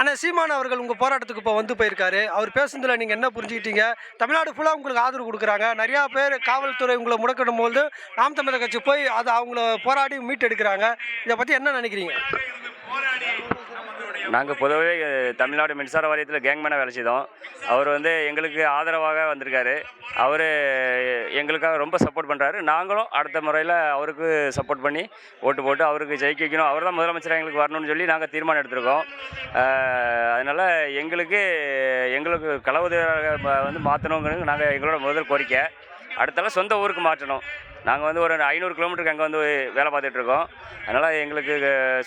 ஆனால் சீமான் அவர்கள் உங்கள் போராட்டத்துக்கு இப்போ வந்து போயிருக்காரு. அவர் பேசுனதில் நீங்கள் என்ன புரிஞ்சுக்கிட்டீங்க? தமிழ்நாடு ஃபுல்லாக உங்களுக்கு ஆதரவு கொடுக்குறாங்க. நிறையா பேர் காவல்துறை உங்களை முடக்கிடும் போது நாம் தமிழர் கட்சி போய் அதை அவங்கள போராடி மீட்டெடுக்கிறாங்க. இதை பற்றி என்ன நினைக்கிறீங்க? நாங்கள் பொதுவே தமிழ்நாடு மின்சார வாரியத்தில் கேங்மேனாக வேலை செய்தோம். அவர் வந்து எங்களுக்கு ஆதரவாக வந்திருக்காரு. அவர் எங்களுக்காக ரொம்ப சப்போர்ட் பண்ணுறாரு நாங்களும் அடுத்த முறையில் அவருக்கு சப்போர்ட் பண்ணி ஓட்டு போட்டு அவருக்கு ஜெயிக்க வைக்கணும் அவர் தான் முதலமைச்சராக எங்களுக்கு வரணும்னு சொல்லி நாங்கள் தீர்மானம் எடுத்திருக்கோம். அதனால் எங்களுக்கு எங்களுக்கு களவுதவியாக வந்து மாற்றணுங்கிறது நாங்கள் எங்களோட முதல் கோரிக்கை. அடுத்தால சொந்த ஊருக்கு மாற்றணும். நாங்கள் வந்து ஒரு ஐநூறு கிலோமீட்டருக்கு அங்கே வந்து வேலை பார்த்துட்டு இருக்கோம். அதனால் எங்களுக்கு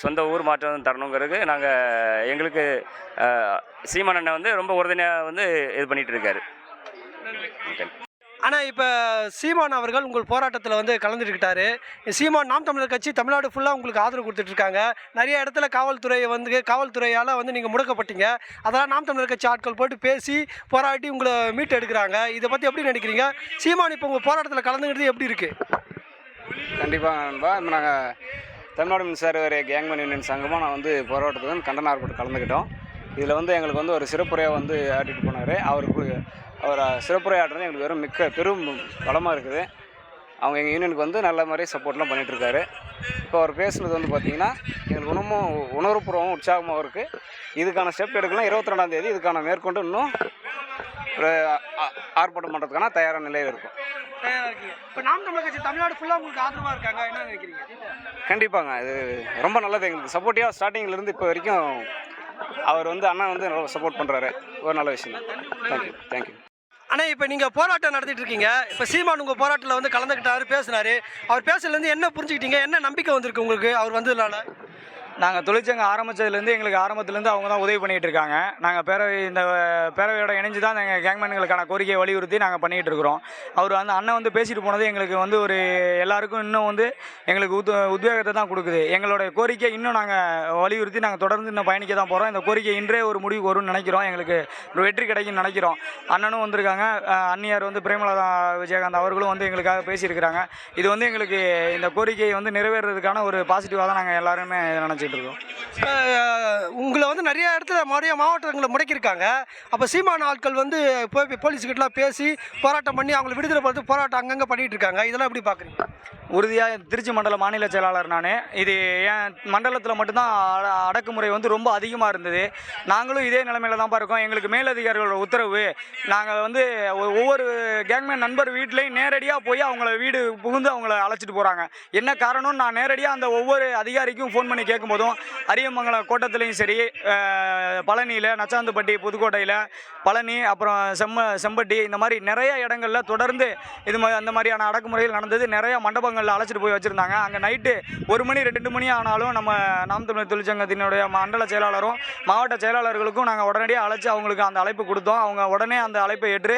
சொந்த ஊர் மாற்றம் தரணுங்கிறது நாங்கள் எங்களுக்கு சீமான் அண்ணன் வந்து ரொம்ப உறுதுணையாக வந்து இது பண்ணிகிட்டு இருக்காரு. ஆனால் இப்போ சீமான் அவர்கள் உங்கள் போராட்டத்தில் வந்து கலந்துட்டுக்கிட்டாரு சீமான் நாம் தமிழர் கட்சி தமிழ்நாடு ஃபுல்லாக உங்களுக்கு ஆதரவு கொடுத்துட்ருக்காங்க. நிறைய இடத்துல காவல்துறையை வந்து காவல்துறையால் வந்து நீங்கள் முடக்கப்பட்டீங்க. அதெல்லாம் நாம் தமிழர் கட்சி ஆட்கள் போட்டு பேசி போராட்டி உங்களை மீட்டு எடுக்கிறாங்க. இதை பற்றி எப்படி நினைக்கிறீங்க? சீமான் இப்போ உங்கள் போராட்டத்தில் கலந்துக்கிறது எப்படி இருக்குது கண்டிப்பாக நண்பா. நாங்கள் தமிழ்நாடு மின்சார வாரிய கேங்மன் யூனியன் சங்கமாக நான் வந்து போராட்டத்துக்கு வந்து கண்டன ஆர்ப்பாட்டம் கலந்துக்கிட்டோம். இதில் வந்து எங்களுக்கு வந்து ஒரு சிறப்புரையாக வந்து ஆட்டிட்டு போனார். அவருக்கு அவர் சிறப்புரை ஆட்டுறது எங்களுக்கு வெறும் மிக்க பெரும் பலமாக இருக்குது. அவங்க எங்கள் யூனியனுக்கு வந்து நல்ல மாதிரி சப்போர்ட்லாம் பண்ணிகிட்ருக்காரு இப்போ அவர் பேசுனது வந்து பார்த்திங்கன்னா எங்களுக்கு இன்னமும் உணர்வுபூர்வமும் உற்சாகமாகவும் இருக்குது இதுக்கான ஸ்டெப் எடுக்கலாம். இருபத்தி ரெண்டாம் தேதி இதுக்கான மேற்கொண்டு இன்னும் ஒரு ஆர்ப்பாட்டம் பண்ணுறதுக்கான தயாரான நிலையில் இருக்கும். இப்போ நாம் தமிழர் கட்சி தமிழ்நாடு ஃபுல்லாக உங்களுக்கு ஆதரவாக இருக்காங்க என்ன நினைக்கிறீங்க? கண்டிப்பாங்க. இது ரொம்ப நல்லது. எங்களுக்கு சப்போர்ட்டிவாக ஸ்டார்டிங்லேருந்து இப்போ வரைக்கும் அவர் வந்து அண்ணா வந்து சப்போர்ட் பண்ணுறாரு ஒரு நல்ல விஷயம். தேங்க்யூ தேங்க்யூ ஆனால் இப்போ நீங்கள் போராட்டம் நடத்திட்டு இருக்கீங்க. இப்போ சீமான் உங்கள் போராட்டத்தில் வந்து கலந்துக்கிட்டாரு பேசினாரு. அவர் பேசுறதுலேருந்து என்ன புரிஞ்சுக்கிட்டீங்க? என்ன நம்பிக்கை வந்திருக்கு உங்களுக்கு? அவர் வந்ததுனால. நாங்கள் தொழிற்சங்கம் ஆரம்பித்ததுலேருந்து எங்களுக்கு ஆரம்பத்துலேருந்து அவங்க தான் உதவி பண்ணிகிட்டு இருக்காங்க நாங்கள் பேரவை இந்த பேரவையோட இணைஞ்சு தான் எங்கள் கேங்மேன்களுக்கான கோரிக்கையை வலியுறுத்தி நாங்கள் பண்ணிகிட்டு இருக்கிறோம் அவர் அந்த அண்ணன் வந்து பேசிட்டு போனது எங்களுக்கு வந்து ஒரு எல்லாருக்கும் இன்னும் வந்து எங்களுக்கு உத் உத்வேகத்தை தான் கொடுக்குது. எங்களுடைய கோரிக்கை இன்னும் நாங்கள் வலியுறுத்தி நாங்கள் தொடர்ந்து இன்னும் பயணிக்க தான் போகிறோம் இந்த கோரிக்கை இன்றே ஒரு முடிவு வரும்னு நினைக்கிறோம். எங்களுக்கு ஒரு வெற்றி கிடைக்கும்னு நினைக்கிறோம். அண்ணனும் வந்திருக்காங்க. அன்னியார் வந்து பிரேமலதா விஜயகாந்த் அவர்களும் வந்து எங்களுக்காக பேசியிருக்கிறாங்க. இது வந்து எங்களுக்கு இந்த கோரிக்கையை வந்து நிறைவேறதுக்கான ஒரு பாசிட்டிவாக தான் நாங்கள் எல்லாருமே நினச்சிட்டு இருக்கோம் உங்களை வந்து நிறைய இடத்துல மறுபடியும் மாவட்டங்களை முடக்கியிருக்காங்க. அப்போ சீமான ஆட்கள் வந்து போய் போலீஸ்கிட்டலாம் பேசி போராட்டம் பண்ணி அவங்களை விடுதலை பார்த்து போராட்டம் அங்கங்கே பண்ணிகிட்டு இருக்காங்க. இதெல்லாம் எப்படி பார்க்குறீங்க உறுதியாக திருச்சி மண்டல மாநில செயலாளர் நான். இது என் மண்டலத்தில் மட்டும்தான் அட- அடக்குமுறை வந்து ரொம்ப அதிகமாக இருந்தது. நாங்களும் இதே நிலைமையில தான் இருக்கோம் எங்களுக்கு மேலதிகாரிகளோட உத்தரவு நாங்கள் வந்து ஒவ்வொரு கேங்மேன் நண்பர் வீட்லேயும் நேரடியாக போய் அவங்கள வீடு புகுந்து அவங்கள அழைச்சிட்டு போகிறாங்க என்ன காரணம் நான் நேரடியாக அந்த ஒவ்வொரு அதிகாரிக்கும் ஃபோன் பண்ணி கேட்கும்போதும் அரியமங்கலம் கோட்டத்துலேயும் சரி மாதிரி பழனியில் நச்சாந்துப்பட்டி புதுக்கோட்டையில் பழனி அப்புறம் செம்ம செம்பட்டி இந்த மாதிரி நிறைய இடங்களில் தொடர்ந்து இது மாதிரி அந்த மாதிரியான அடக்குமுறைகள் நடந்தது. நிறைய மண்டபங்களில் அழைச்சிட்டு போய் வச்சுருந்தாங்க. அங்கே நைட்டு ஒரு மணி ரெண்டு மணி ஆனாலும் நம்ம நாம் தமிழர் தொழிற்சங்கத்தினுடைய மண்டல செயலாளரும் மாவட்ட செயலாளர்களுக்கும் நாங்கள் உடனடியாக அழைச்சி அவங்களுக்கு அந்த அழைப்பு கொடுத்தோம். அவங்க உடனே அந்த அழைப்பை ஏற்று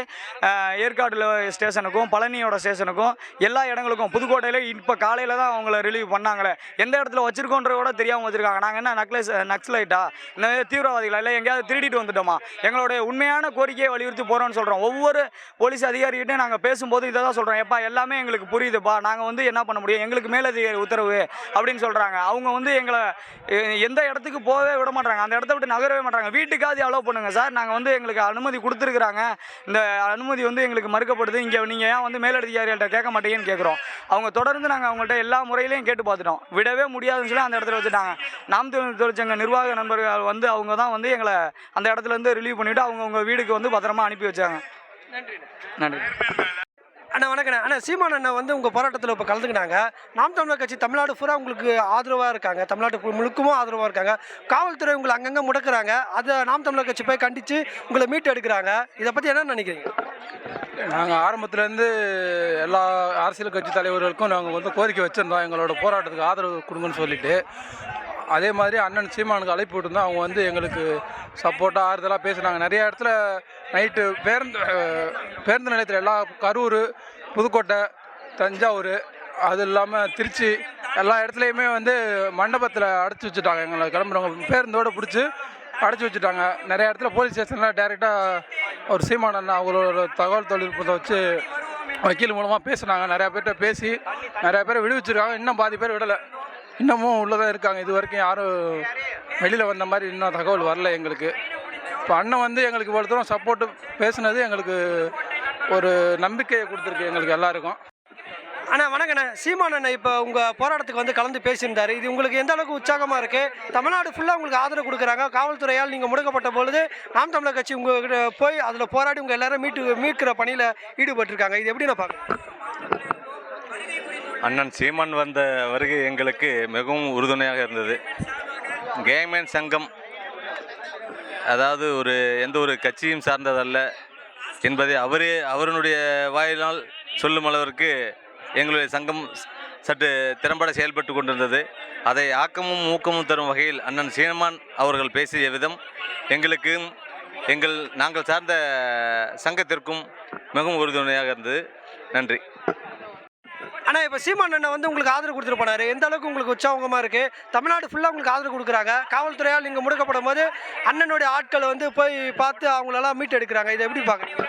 ஏற்காட்டில் ஸ்டேஷனுக்கும் பழனியோட ஸ்டேஷனுக்கும் எல்லா இடங்களுக்கும் புதுக்கோட்டையில் இப்போ காலையில் தான் அவங்கள ரிலீவ் பண்ணாங்களே. எந்த இடத்துல வச்சுருக்கோன்ற கூட தெரியாமல் வச்சுருக்காங்க. நாங்கள் என்ன நக்லைஸ் நக்ஸ்லைட்டா இந்த தீவிரவாதிகளா? இல்லை எங்கேயாவது திருடிட்டு வந்துட்டோமா? எங்களுடைய உண்மையான கோரிக்கையை வலியுறுத்தி போகிறோம்னு சொல்கிறோம் ஒவ்வொரு போலீஸ் அதிகாரிகிட்டே நாங்கள் பேசும்போது இதை தான் சொல்கிறோம் எப்பா எல்லாமே எங்களுக்கு புரியுதுப்பா. நாங்கள் வந்து என்ன பண்ண முடியும்? எங்களுக்கு மேலதிகாரி உத்தரவு அப்படின்னு சொல்கிறாங்க அவங்க வந்து எங்களை எந்த இடத்துக்கு போகவே விட மாட்டாங்க அந்த இடத்த விட்டு நகரவே மாட்டாங்க வீட்டுக்காவது அலோவ் பண்ணுங்கள் சார். நாங்கள் வந்து எங்களுக்கு அனுமதி கொடுத்துருக்குறாங்க. இந்த அனுமதி வந்து எங்களுக்கு மறுக்கப்படுது. இங்கே நீங்கள் ஏன் வந்து மேலதிகாரிகள்ட்ட கேட்க மாட்டீங்கன்னு கேட்குறோம் அவங்க தொடர்ந்து நாங்கள் அவங்கள்ட்ட எல்லா முறையிலையும் கேட்டு பார்த்துட்டோம். விடவே முடியாதுன்னு சொல்லி அந்த இடத்துல வச்சுட்டாங்க. நாம் தொழிற்சங்க நிர்வாக நண்பர்கள் வந்து அவங்க தான் வந்து எங்களை அந்த இடத்துல இருந்து ரிலீவ் பண்ணிவிட்டு அவங்கவுங்க வீடுக்கு வந்து பத்திரமா அனுப்பி வச்சாங்க. நன்றி. அண்ணா வணக்கண்ணே. அண்ணா சீமான் அண்ணா வந்து உங்கள் போராட்டத்தில் இப்போ கலந்துக்கினாங்க. நாம் தமிழர் கட்சி தமிழ்நாடு பூரா உங்களுக்கு ஆதரவாக இருக்காங்க. தமிழ்நாட்டு முழுக்கமும் ஆதரவாக இருக்காங்க. காவல்துறை உங்களை அங்கங்கே முடக்குறாங்க. அதை நாம் தமிழர் கட்சி போய் கண்டித்து உங்களை மீட்டு எடுக்கிறாங்க. இதை பற்றி என்ன நினைக்கிறீங்க? நாங்கள் ஆரம்பத்துலேருந்து எல்லா அரசியல் கட்சி தலைவர்களுக்கும் நாங்கள் வந்து கோரிக்கை வச்சுருந்தோம். எங்களோட போராட்டத்துக்கு ஆதரவு கொடுங்கன்னு சொல்லிட்டு. அதே மாதிரி அண்ணன் சீமானுக்கு அழைப்பு விட்டுருந்தோம் அவங்க வந்து எங்களுக்கு சப்போர்ட்டாக ஆறுதலாக பேசுனாங்க. நிறைய இடத்துல நைட்டு பேருந்து பேருந்து நிலையத்தில் எல்லா கரூர் புதுக்கோட்டை தஞ்சாவூர் அது இல்லாமல் திருச்சி எல்லா இடத்துலையுமே வந்து மண்டபத்தில் அடைச்சி வச்சுட்டாங்க. எங்களை கிளம்புறவங்க பேருந்தோடு பிடிச்சி அடைச்சி வச்சுட்டாங்க. நிறைய இடத்துல போலீஸ் ஸ்டேஷனில் டேரெக்டாக ஒரு சீமான் அண்ணா அவங்களோட தகவல் தொழில்நுட்பத்தை வச்சு வக்கீல் மூலமாக பேசுனாங்க. நிறையா பேர்கிட்ட பேசி நிறையா பேர் விடுவிச்சிருக்காங்க. இன்னும் பாதி பேர் விடலை. இன்னமும் உள்ளதான் இருக்காங்க. இது வரைக்கும் யாரும் வெளியில் வந்த மாதிரி இன்னும் தகவல் வரல எங்களுக்கு. இப்போ அண்ணன் வந்து எங்களுக்கு இவ்வளோ தூரம் சப்போர்ட்டு பேசுனது எங்களுக்கு ஒரு நம்பிக்கையை கொடுத்துருக்கு எங்களுக்கு எல்லாருக்கும். அண்ணா வணக்கண்ணே சீமான் அண்ணன் இப்போ உங்கள் போராட்டத்துக்கு வந்து கலந்து பேசியிருந்தாரு. இது உங்களுக்கு எந்த அளவுக்கு உற்சாகமாக இருக்குது தமிழ்நாடு ஃபுல்லாக உங்களுக்கு ஆதரவு கொடுக்குறாங்க. காவல்துறையால் நீங்கள் முடக்கப்பட்ட பொழுது நாம் தமிழர் கட்சி உங்கள்கிட்ட போய் அதில் போராடி உங்கள் எல்லாரும் மீட்டு மீட்கிற பணியில் ஈடுபட்டிருக்காங்க. இது எப்படி நான் பார்க்குறேன்? அண்ணன் சீமான் வந்த வருகை எங்களுக்கு மிகவும் உறுதுணையாக இருந்தது. கேமேன் சங்கம் அதாவது ஒரு எந்த ஒரு கட்சியும் சார்ந்ததல்ல என்பதை அவரே அவருடைய வாயினால் சொல்லும் அளவிற்கு எங்களுடைய சங்கம் சற்று திறம்பட செயல்பட்டு கொண்டிருந்தது. அதை ஆக்கமும் ஊக்கமும் தரும் வகையில் அண்ணன் சீமான் அவர்கள் பேசிய விதம் எங்களுக்கும் எங்கள் நாங்கள் சார்ந்த சங்கத்திற்கும் மிகவும் உறுதுணையாக இருந்தது. நன்றி. ஆனால் இப்போ சீமான் அண்ணன் வந்து உங்களுக்கு ஆதரவு கொடுத்துட்டு போனாரு. எந்த அளவுக்கு உங்களுக்கு உற்சாகமாக இருக்குது தமிழ்நாடு ஃபுல்லாக உங்களுக்கு ஆதரவு கொடுக்குறாங்க. காவல்துறையால் நீங்கள் முடக்கப்படும் போது அண்ணனுடைய ஆட்களை வந்து போய் பார்த்து அவங்களெல்லாம் மீட் எடுக்கிறாங்க. இதை எப்படி பார்க்குறீங்க?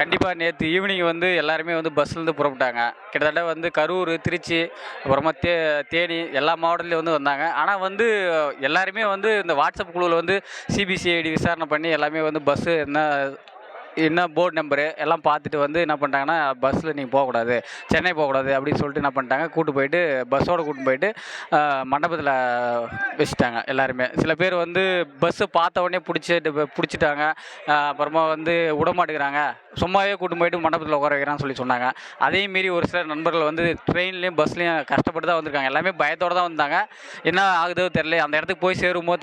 கண்டிப்பாக நேற்று ஈவினிங் வந்து எல்லாருமே வந்து பஸ்லேருந்து புறப்பட்டாங்க. கிட்டத்தட்ட வந்து கரூர் திருச்சி அப்புறமா தே தேனி எல்லா மாவட்டத்துலேயும் வந்து வந்தாங்க. ஆனால் வந்து எல்லாருமே வந்து இந்த வாட்ஸ்அப் குழுவில் வந்து சிபிசிஐடி விசாரணை பண்ணி எல்லாமே வந்து பஸ்ஸு என்ன என்ன போர்டு நம்பரு எல்லாம் பார்த்துட்டு வந்து என்ன பண்ணிட்டாங்கன்னா பஸ்ஸில் நீங்கள் போகக்கூடாது சென்னை போகக்கூடாது அப்படின்னு சொல்லிட்டு என்ன பண்ணிட்டாங்க கூட்டு போயிட்டு பஸ்ஸோடு கூட்டு போயிட்டு மண்டபத்தில் வச்சுட்டாங்க எல்லாருமே. சில பேர் வந்து பஸ்ஸு பார்த்த உடனே பிடிச்சிட்டு பிடிச்சிட்டாங்க. அப்புறமா வந்து விடமாட்டேங்கிறாங்க சும்மாவே கூட்டு போயிட்டு மண்டபத்தில் உட்கார வைக்கிறான்னு சொல்லி சொன்னாங்க. அதே மீறி ஒரு சில நண்பர்கள் வந்து ட்ரெயின்லேயும் பஸ்லேயும் கஷ்டப்பட்டு தான் வந்திருக்காங்க. எல்லாமே பயத்தோடு தான் வந்தாங்க. என்ன ஆகுதோ தெரியல அந்த இடத்துக்கு போய் சேருமோ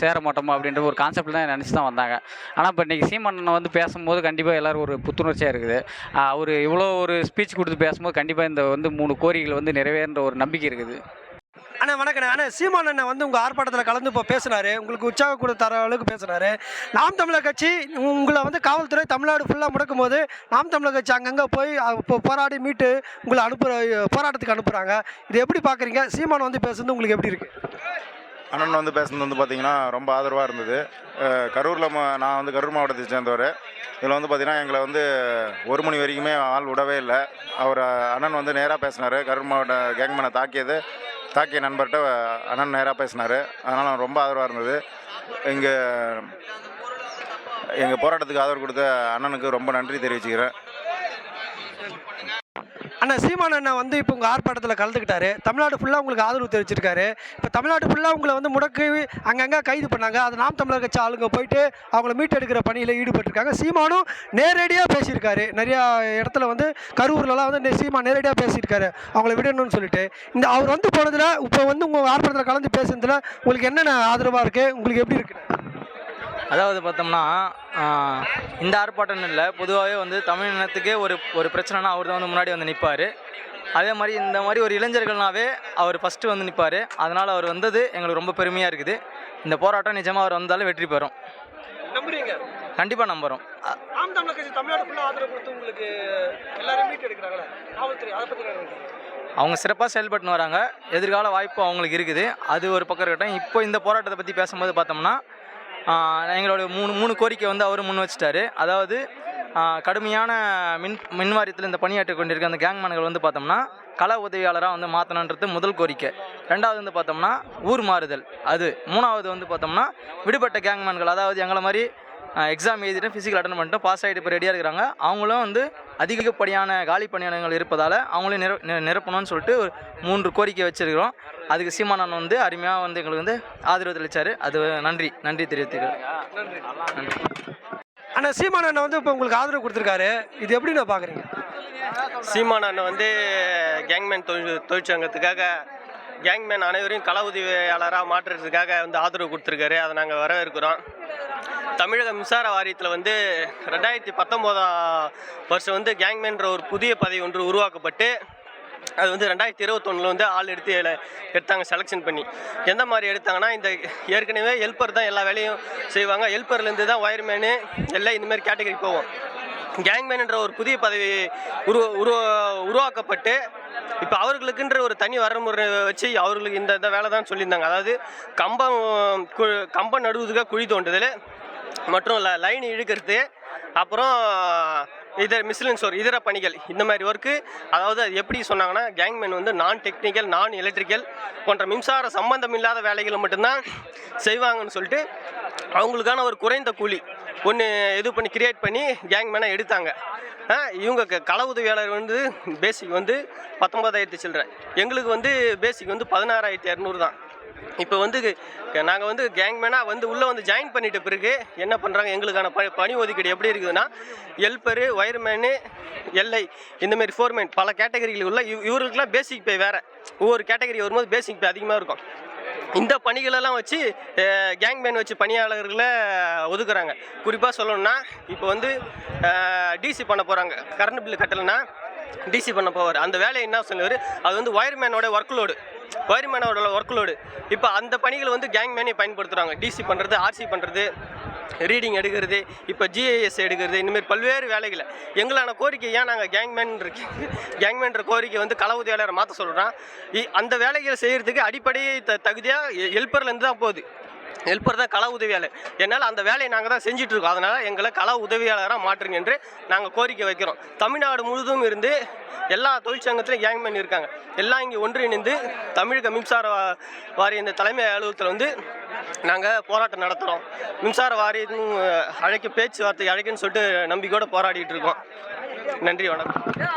சேர மாட்டோமோ அப்படின்ற ஒரு கான்செப்டில் தான் நினச்சி தான் வந்தாங்க. ஆனால் இப்போ இன்றைக்கி சீமானன் வந்து பேசும்போது கண்டிப்பாக எல்லோரும் ஒரு புத்துணர்ச்சியாக இருக்குது. அவர் இவ்வளோ ஒரு ஸ்பீச் கொடுத்து பேசும்போது கண்டிப்பாக இந்த வந்து மூணு கோரிக்கைகள் வந்து நிறைவேறுன்ற ஒரு நம்பிக்கை இருக்குது. அண்ணா வணக்கண்ணே. அண்ணா சீமான் அண்ணன் வந்து உங்கள் ஆர்ப்பாட்டத்தில் கலந்து இப்போ பேசினாரு. உங்களுக்கு உற்சாகம் கூட தர அளவுக்கு பேசினாரு. நாம் தமிழர் கட்சி உங்களை வந்து காவல்துறை தமிழ்நாடு ஃபுல்லாக முடக்கும் போது நாம் தமிழர் கட்சி அங்கங்கே போய் இப்போ போராடி மீட்டு உங்களை அனுப்புகிற போராட்டத்துக்கு அனுப்புகிறாங்க இது எப்படி பார்க்குறீங்க சீமான் வந்து பேசுறது உங்களுக்கு எப்படி இருக்குது அண்ணன் வந்து பேசுனது வந்து பார்த்தீங்கன்னா ரொம்ப ஆதரவாக இருந்தது. கரூரில் நான் வந்து கரூர் மாவட்டத்தை சேர்ந்தவர். இதில் வந்து பார்த்தீங்கன்னா எங்களை வந்து ஒரு மணி வரைக்குமே ஆள் விடவே இல்லை. அவர் அண்ணன் வந்து நேராக பேசினார். கரூர் மாவட்ட கேங்மேனை தாக்கியது. தாக்கிய நண்பர்கிட்ட அண்ணன் நேராக பேசினார். அதனால் ரொம்ப ஆதரவாக இருந்தது. இங்கே எங்கள் போராட்டத்துக்கு ஆதரவு கொடுத்த அண்ணனுக்கு ரொம்ப நன்றி தெரிவிச்சுக்கிறேன். அண்ணா சீமான் அண்ணன் வந்து இப்போ உங்கள் ஆர்ப்பாட்டத்தில் கலந்துக்கிட்டாரு. தமிழ்நாடு ஃபுல்லாக உங்களுக்கு ஆதரவு தெரிவிச்சிருக்காரு. இப்போ தமிழ்நாடு ஃபுல்லாக உங்களை வந்து முடக்கி அங்கங்கே கைது பண்ணாங்க. அது நாம் தமிழர் கட்சி ஆளுங்க போயிட்டு அவங்கள மீட் எடுக்கிற பணியில் ஈடுபட்டிருக்காங்க. சீமானும் நேரடியாக பேசியிருக்காரு. நிறையா இடத்துல வந்து கரூர்லலாம் வந்து சீமான் நேரடியாக பேசியிருக்காரு. அவங்கள விடணும்னு சொல்லிட்டு. இந்த அவர் வந்து போனதில் இப்போ வந்து உங்கள் ஆர்ப்பாட்டத்தில் கலந்து பேசுனதில் உங்களுக்கு என்னென்ன ஆதரவாக இருக்குது உங்களுக்கு எப்படி இருக்குது அதாவது பார்த்தோம்னா இந்த ஆர்ப்பாட்டம் இல்லை பொதுவாகவே வந்து தமிழ் இனத்துக்கே ஒரு ஒரு பிரச்சனைனா அவர் தான் வந்து முன்னாடி வந்து நிற்பார் அதே மாதிரி இந்த மாதிரி ஒரு இளைஞர்கள்னாவே அவர் ஃபஸ்ட்டு வந்து நிற்பார் அதனால் அவர் வந்தது எங்களுக்கு ரொம்ப பெருமையாக இருக்குது. இந்த போராட்டம் நிஜமாக அவர் வந்தாலும் வெற்றி பெறும். நம்புறீங்க? கண்டிப்பாக நம்புகிறோம் நாம் தமிழர் கட்சி தமிழ்நாடு ஃபுல்லாக ஆதரவு கொடுத்து உங்களுக்கு எல்லாரும் மீட்டெடுக்கிறாங்களே காவல்துறை அதை பற்றி அவங்க சிறப்பாக செயல்பட்டுன்னு வராங்க. எதிர்கால வாய்ப்பு அவங்களுக்கு இருக்குது. அது ஒரு பக்கம் இருக்கட்டும். இப்போ இந்த போராட்டத்தை பற்றி பேசும்போது பார்த்தோம்னா எங்களோட மூணு மூணு கோரிக்கை வந்து அவர் முன் வச்சுட்டாரு. அதாவது கடுமையான மின் மின் வாரியத்தில் இந்த பணியாற்றி கொண்டிருக்க அந்த கேங்மேன்கள் வந்து பார்த்தோம்னா கள உதவியாளராக வந்து மாற்றணுன்றது முதல் கோரிக்கை. ரெண்டாவது வந்து பார்த்தோம்னா ஊர் மாறுதல். அது. மூணாவது வந்து பார்த்தோம்னா விடுபட்ட கேங்மேன்கள் அதாவது எங்களை மாதிரி எக்ஸாம் எழுதிட்டு ஃபிசிக்கல் அட்டன் பண்ணிட்டு பாஸ் ஆகிட்டு இப்போ ரெடியாக இருக்கிறாங்க. அவங்களும் வந்து அதிகப்படியான காலி பணியாளர்கள் இருப்பதால் அவங்களையும் நிர நி- நிரப்பணும்னு சொல்லிட்டு ஒரு மூன்று கோரிக்கை வச்சுருக்கிறோம். அதுக்கு சீமானன் வந்து அருமையாக வந்து எங்களுக்கு வந்து ஆதரவு தெளிச்சார். அது நன்றி நன்றி தெரிவித்துக்கிறேன். நன்றி. அண்ணா சீமான் அண்ணன் வந்து இப்போ உங்களுக்கு ஆதரவு கொடுத்துருக்காரு. இது எப்படி நான் பார்க்குறீங்க சீமான் அண்ணன் வந்து கேங்மேன் தொழில் தொழிற்சங்கத்துக்காக கேங்மேன் அனைவரையும் கள உதவியாளராக மாற்றுறதுக்காக வந்து ஆதரவு கொடுத்துருக்காரு. அதை நாங்கள் வரவேற்கிறோம். தமிழக மின்சார வாரியத்தில் வந்து ரெண்டாயிரத்தி பத்தொம்போதாம் வருஷம் வந்து கேங்மேன்ற ஒரு புதிய பதவி ஒன்று உருவாக்கப்பட்டு அது வந்து ரெண்டாயிரத்தி இருபத்தொன்னில் வந்து ஆள் எடுத்து எடுத்தாங்க செலெக்ஷன் பண்ணி. எந்த மாதிரி எடுத்தாங்கன்னா இந்த ஏற்கனவே ஹெல்ப்பர் தான் எல்லா வேலையும் செய்வாங்க. ஹெல்ப்பர்லேருந்து தான் ஒயர்மேனு எல்லாம் இந்தமாரி கேட்டகரி போவோம். கேங்மேன் என்ற ஒரு புதிய பதவி உருவ உருவ உருவாக்கப்பட்டு இப்போ அவர்களுக்குன்ற ஒரு தனி வரமுறை வச்சு அவர்களுக்கு இந்த இந்த வேலை தான் சொல்லியிருந்தாங்க. அதாவது கம்பம் கம்பம் நடுவதுக்காக குழி தோண்டுதல் மற்றும் ல- லைன் இழுக்கிறது. அப்புறம் இதர் மிஸ்லின் மிஸ்லன்ஸ் இதர பணிகள். இந்த மாதிரி ஒர்க்கு அதாவது அது எப்படி சொன்னாங்கன்னா கேங்மேன் வந்து நான் டெக்னிக்கல் நான் எலக்ட்ரிக்கல் போன்ற மின்சார சம்பந்தம் இல்லாத வேலைகளை மட்டும்தான் செய்வாங்கன்னு சொல்லிட்டு அவங்களுக்கான ஒரு குறைந்த கூலி. ஒன்று இது பண்ணி கிரியேட் பண்ணி கேங் மேனாக எடுத்தாங்க. இவங்க க- கள உதவியாளர் வந்து பேசிக் வந்து பத்தொம்பதாயிரத்தி சில்லற. எங்களுக்கு வந்து பேசிக் வந்து பதினாறாயிரத்தி இரநூறு தான். இப்போ வந்து நாங்கள் வந்து கேங்மேனாக வந்து உள்ளே வந்து ஜாயின் பண்ணிட்ட பிறகு என்ன பண்ணுறாங்க எங்களுக்கான ப பணி ஒதுக்கீடு எப்படி இருக்குதுன்னா ஹெல்ப்பரு ஒயர்மேனு எல்ஐ இந்தமாரி ஃபோர்மேன் பல கேட்டகரிகளுக்குள்ள உள்ள இவ் இவர்களுக்குலாம் பேசிக் பே வேறு. ஒவ்வொரு கேட்டகரி வரும்போது பேசிக் பே அதிகமாக இருக்கும். இந்த பணிகளெல்லாம் வச்சு கேங்மேன் வச்சு பணியாளர்களை ஒதுக்குறாங்க. குறிப்பாக சொல்லணும்னா இப்போ வந்து டிசி பண்ண போகிறாங்க கரண்ட் பில்லு கட்டலைன்னா டிசி பண்ண போவார். அந்த வேலையை என்ன சொல்லுவார்? அது வந்து ஒயர்மேனோட ஒர்க் லோடு ஒயர்மேனோட ஒர்க் லோடு இப்போ அந்த பணிகளை வந்து கேங்மேனே பயன்படுத்துகிறாங்க டிசி பண்ணுறது ஆர்சி பண்ணுறது ரீடிங் எடுக்கிறது இப்போ ஜிஐஎஸ் எடுக்கிறது இந்தமாரி பல்வேறு வேலைகளை. எங்களான கோரிக்கை ஏன் நாங்கள் கேங்மேன் இருக்கு கேங்மேன்ற கோரிக்கை வந்து கள உதவியாளரை மாற்ற சொல்கிறோம் அந்த வேலைகளை செய்கிறதுக்கு அடிப்படை த தகுதியாக ஹெல்ப்பர்லேருந்து தான் போகுது. ஹெல்ப்பர் தான் கள உதவியாளர். என்னால் அந்த வேலையை நாங்கள் தான் செஞ்சிட்ருக்கோம் அதனால் எங்களை கள உதவியாளராக மாற்றுங்க என்று நாங்கள் கோரிக்கை வைக்கிறோம். தமிழ்நாடு முழுதும் இருந்து எல்லா தொழிற்சங்கத்திலும் கேங்மேன் இருக்காங்க. எல்லாம் இங்கே ஒன்றிணைந்து தமிழக மின்சார வாரிய இந்த தலைமை அலுவலகத்தில் வந்து நாங்கள் போராட்டம் நடத்துகிறோம் மின்சார வாரியம் அழைக்க பேச்சுவார்த்தை அழைக்குன்னு சொல்லிட்டு நம்பிக்கையோடு போராடிட்டு இருக்கோம். நன்றி வணக்கம்.